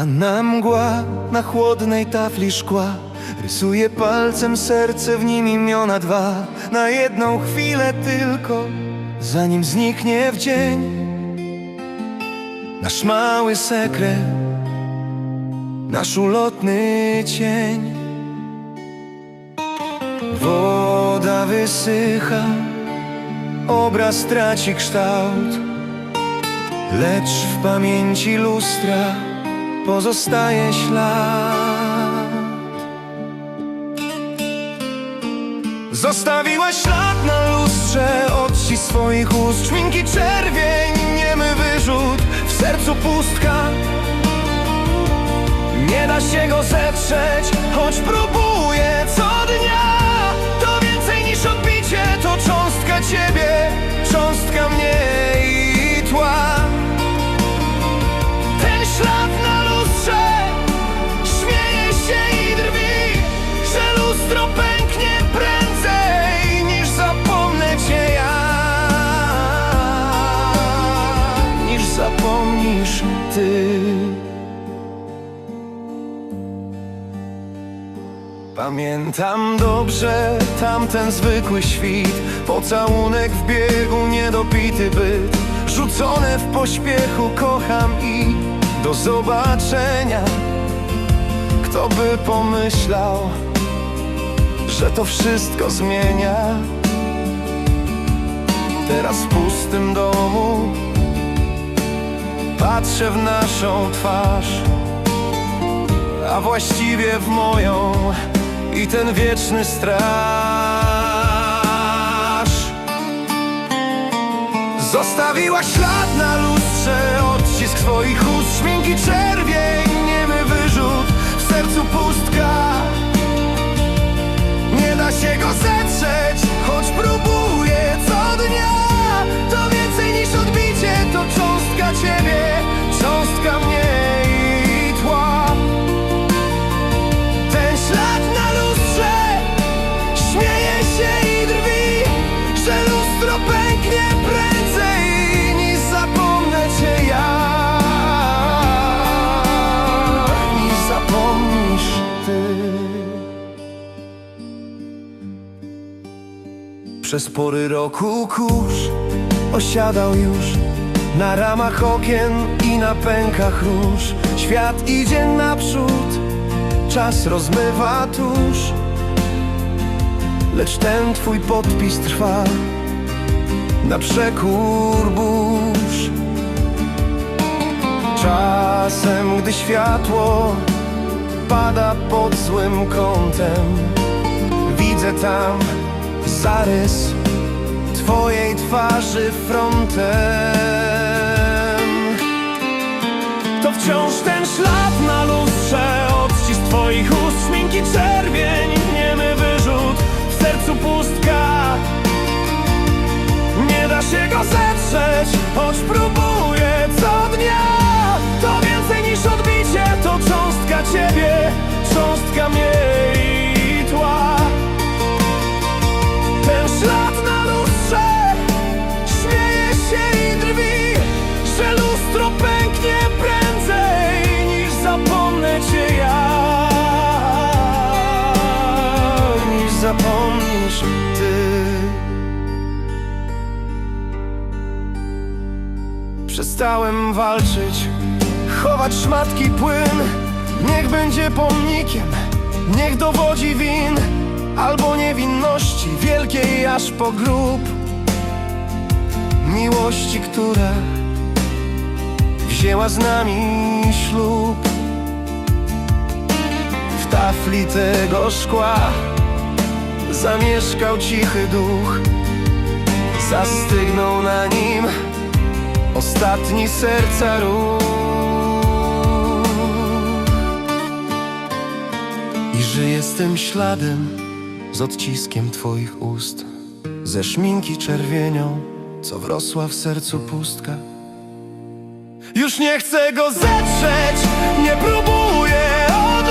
Ranna mgła na chłodnej tafli szkła. Rysuje palcem serce w nim imiona dwa. Na jedną chwilę tylko Zanim zniknie w dzień. Nasz mały sekret Nasz ulotny cień. Woda wysycha Obraz traci kształt. Lecz w pamięci lustra pozostaje ślad. Zostawiła ślad na lustrze odcisk swoich ust, szminki czerwień, niemy wyrzut, w sercu pustka. Nie da się go zetrzeć, choć próbuję Pamiętam dobrze tamten zwykły świt Pocałunek w biegu, niedopity byt. Rzucone w pośpiechu, kocham i do zobaczenia. Kto by pomyślał, że to wszystko zmienia? Teraz w pustym domu Patrzę w naszą twarz a właściwie w moją i ten wieczny straż. Zostawiła ślad na lustrze, odcisk swoich ust, szminki czerwień, niemy wyrzut, w sercu pustka. Nie da się go zetrzeć, że lustro pęknie prędzej niż zapomnę cię ja. Niż zapomnisz ty. Przez pory roku kurz osiadał już na ramach okien i na pękach róż. Świat idzie naprzód, czas rozmywa tuż, lecz ten twój podpis trwa na przekór burz. Czasem, gdy światło pada pod złym kątem, widzę tam zarys twojej twarzy frontem. To wciąż ten ślad na lustrze Odcisk twoich ust, szminki czerwień Niemy wyrzut, w sercu pustka da się go zetrzeć Choć próbuję co dnia. To więcej niż odbicie To cząstka ciebie, Przestałem walczyć Chować szmatki płyn. Niech będzie pomnikiem Niech dowodzi win Albo niewinności Wielkiej aż po grób. Miłości, która Wzięła z nami ślub. W tafli tego szkła Zamieszkał cichy duch. Zastygnął na nim Ostatni serca ruch. I żyję z tym śladem Z odciskiem twoich ust Ze szminki czerwienią Co wrosła w sercu pustka. Już nie chcę go zetrzeć Nie próbuję od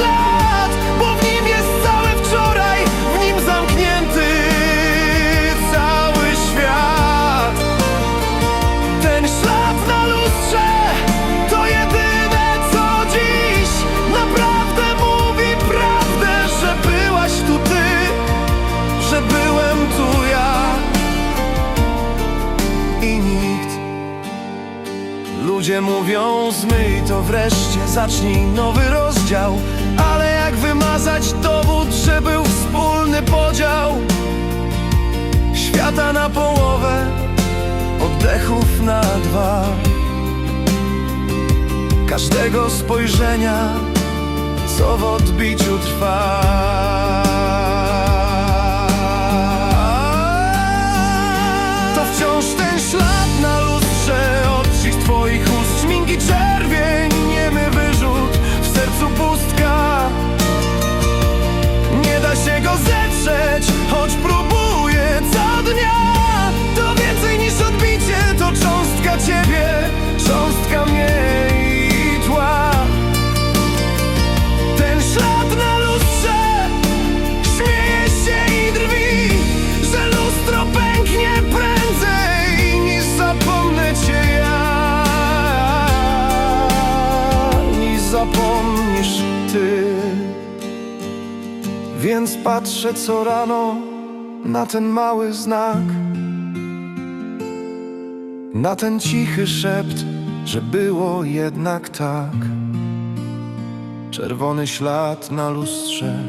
Ludzie mówią zmyj to wreszcie, zacznij nowy rozdział. Ale jak wymazać dowód, że był wspólny podział? Świata na połowę, oddechów na dwa. Każdego spojrzenia, co w odbiciu trwa zapomnisz ty. Więc patrzę co rano Na ten mały znak. Na ten cichy szept Że było jednak tak. Czerwony ślad na lustrze.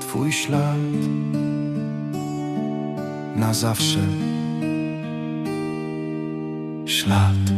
Twój ślad Na zawsze. Ślad